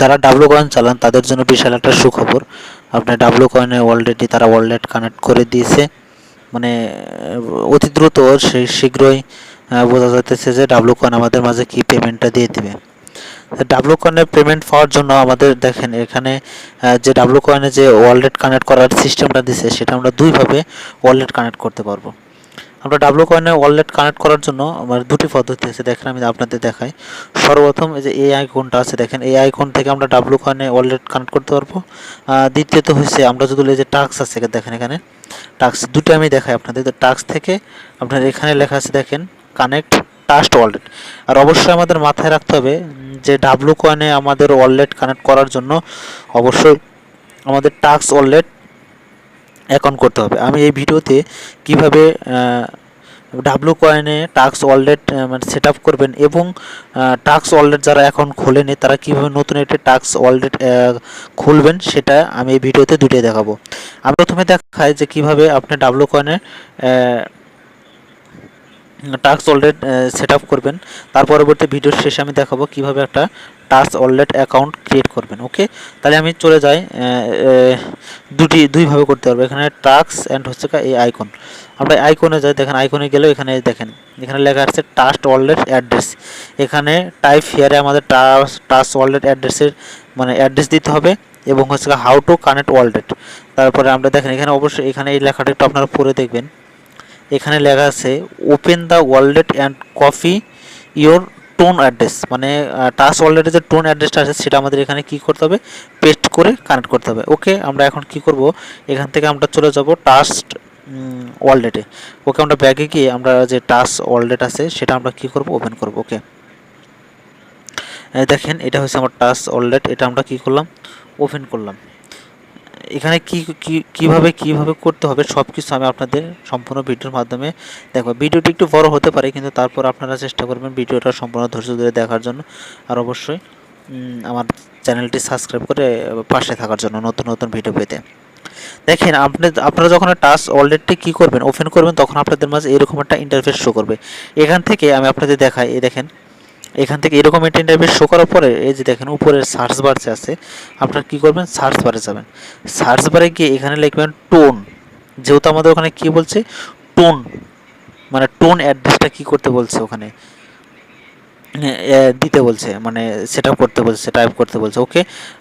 যারা W coin চালান, তাদের জন্য বিশাল একটা সুখবর। আপনার ডাব্লু কয়েনে অলরেডি তারা ওয়ালেট কানেক্ট করে দিয়েছে। মানে অতি দ্রুত সেই শীঘ্রই বোঝা যাচ্ছে যে ডাব্লু কয়েন আমাদের মাঝে কি পেমেন্টটা দিয়ে দেবে। ডাব্লু কয়েনের পেমেন্ট পাওয়ার জন্য আমাদের দেখেন, এখানে যে ডাব্লু কয়েনে যে ওয়ালেট কানেক্ট করার সিস্টেমটা দিছে, সেটা আমরা দুইভাবে ওয়ালেট কানেক্ট করতে পারব। আমরা ডাব্লু কয়েনে ওয়ালেট কানেক্ট করার জন্য আমার দুটি পদ্ধতি আছে। দেখেন আমি আপনাদের দেখাই। সর্বপ্রথম এই যে এই আইকনটা আছে, দেখেন এই আইকন থেকে আমরা ডাব্লু কয়েনে ওয়ালেট কানেক্ট করতে পারব। দ্বিতীয়ত হচ্ছে আমরা যদি যে টাক্স আছে, দেখেন এখানে। টাক্স দুটো আমি দেখাই আপনাদের। টাক্স থেকে আপনার এখানে লেখা আছে, দেখেন, কানেক্ট টাস্ট ওয়ালেট। আর অবশ্যই আমাদের মাথায় রাখতে হবে যে ডাব্লু কয়েনে আমাদের ওয়ালেট কানেক্ট করার জন্য অবশ্যই আমাদের টাক্স ওয়ালেট অ্যাকাউন্ট করতে হবে। আমি এই ভিডিওতে কীভাবে ডাব্লু কয়েনে টাক্স ওয়ালেট মানে সেট আপ করবেন এবং টাক্স ওয়ালেট যারা অ্যাকাউন্ট খোলেনি, তারা কীভাবে নতুন একটি টাক্স ওয়ালেট খুলবেন সেটা আমি এই ভিডিওতে দুটোই দেখাবো। আমি প্রথমে দেখাই যে কীভাবে আপনি ডাব্লু কয়েনে টাস্ক ওয়ালেট সেট আপ করবেন। তার পরবর্তী ভিডিওর শেষে আমি দেখাবো কীভাবে একটা টাস্ক ওয়ালেট অ্যাকাউন্ট ক্রিয়েট করবেন ওকে তাহলে আমি চলে যাই দুটি, দুইভাবে করতে পারব। এখানে টাস্ক অ্যান্ড হচ্ছে এই আইকন আমরা আইকনে যাই, দেখেন আইকনে গেলেও এখানে দেখেন, এখানে লেখা আছে টাস্ট ওয়ালেট অ্যাড্রেস এখানে টাইপ হিয়ারে আমাদের টাস টাস্ক ওয়ালেট অ্যাড্রেসের মানে অ্যাড্রেস দিতে হবে এবং হচ্ছে হাউ টু কানেক্ট ওয়ালেট তারপরে আমরা দেখেন, এখানে অবশ্যই এখানে এই লেখাটা একটু আপনারা পড়ে দেখবেন। এখানে লেখা আছে open the wallet and copy your TON address মানে টাচ ওয়ালেটের যে টোন অ্যাড্রেসটা আছে, সেটা আমাদের এখানে কি করতে হবে? পেস্ট করে কানেক্ট করতে হবে। ওকে আমরা এখন কি করব? এখান থেকে আমরা চলে যাব টাস্ট ওয়ালেটে ওকে আমরা ব্যাগে গিয়ে আমরা যে টাচ ওয়ালেট আছে, সেটা আমরা কি করব? ওপেন করব। ওকে দেখেন, এটা হচ্ছে আমার টাচ ওয়ালেট এটা আমরা কি করলাম? ওপেন করলাম। এখানে কি, কি- কীভাবে কীভাবে করতে হবে সব কিছু আমি আপনাদের সম্পূর্ণ ভিডিওর মাধ্যমে দেখো ভিডিওটি একটু বড় হতে পারে, কিন্তু তারপর আপনারা চেষ্টা করবেন ভিডিওটা সম্পূর্ণ ধৈর্য ধরে দেখার জন্য। আর অবশ্যই আমার চ্যানেলটি সাবস্ক্রাইব করে পাশে থাকার জন্য নতুন নতুন ভিডিও পেতে। দেখেন, আপনি, আপনারা যখন টাচ অলরেডি কি করবেন, ওপেন করবেন, তখন আপনাদের মাঝে এরকম একটা ইন্টারফেস শো করবে। এখান থেকে আমি আপনাদের দেখাই, এই দেখেন এখান থেকে এরকম একটা ইন্টারফেস শো করার পরে, এই যে দেখেন উপরের সার্চ বার আছে, আপনারা কি করবেন? সার্চ বারে যাবেন। সার্চ বারে গিয়ে এখানে লিখবেন টোন যেহেতু আমাদের ওখানে কি বলছে? টোন মানে টোন অ্যাড্রেসটা কি করতে বলছে ওখানে? দিতে বলছে মানে সেট করতে বলছে টাইপ করতে বলছে। ওকে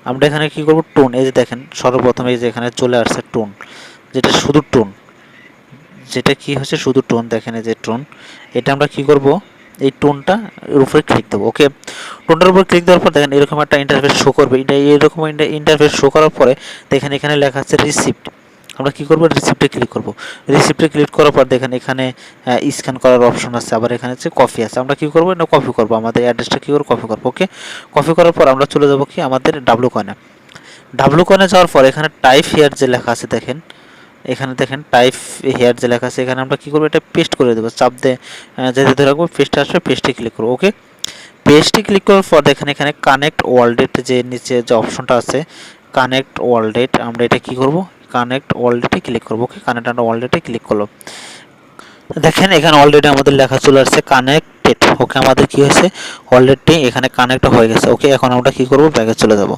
আমরা এখানে কি করব? টোন এই যে দেখেন, সর্বপ্রথম এই যে এখানে চলে আসছে টোন যেটা শুধু টোন যেটা কি হচ্ছে? শুধু টোন দেখেন এই যে টোন এটা আমরা কি করব? এই টোনটা এর উপরে ক্লিক দেবো ওকে টোনটার উপর ক্লিক দেওয়ার পর দেখেন এরকম একটা ইন্টারফেস শো করবে। এটা এরকম ইন্টারফেস শো করার পরে দেখেন এখানে লেখা আছে রিসিপ্ট আমরা কি করব? রিসিপ্টে ক্লিক করব। রিসিপ্টে ক্লিক করার পর দেখেন এখানে স্ক্যান করার অপশন আছে, আবার এখানে হচ্ছে কপি আছে। আমরা কি করব? না কপি করব। আমাদের অ্যাড্রেসটা কি করব কপি করব ওকে কপি করার পর আমরা চলে যাব কি? আমাদের ডাব্লু কয়েনে ডাব্লু কয়েনে যাওয়ার পর এখানে টাইপ হেয়ার যে লেখা আছে দেখেন এখানে দেখেন টাইপ হেয়ার যে লেখা আছে, এখানে আমরা কী করব, এটা পেস্ট করে দেবো। চাপ দিয়ে যেতে ধরে রাখব পেস্টে আসবে পেস্টে ক্লিক করব ওকে পেস্টে ক্লিক করার পর দেখেন এখানে কানেক্ট ওয়ালডেট যে নিচে যে অপশনটা আছে কানেক্ট ওয়ালডেট আমরা এটা কি করব? কানেক্ট ওয়ালডেটে ক্লিক করব ওকে কানেক্ট অ্যান্ড ওয়ালডেটে ক্লিক করল দেখেন এখানে অলরেডি আমাদের লেখা চলে আসছে কানেক্টেড ওকে আমাদের কি হয়েছে? অলরেডি এখানে কানেক্ট হয়ে গেছে ওকে এখন আমরা কি করব? ব্যাগে চলে যাব।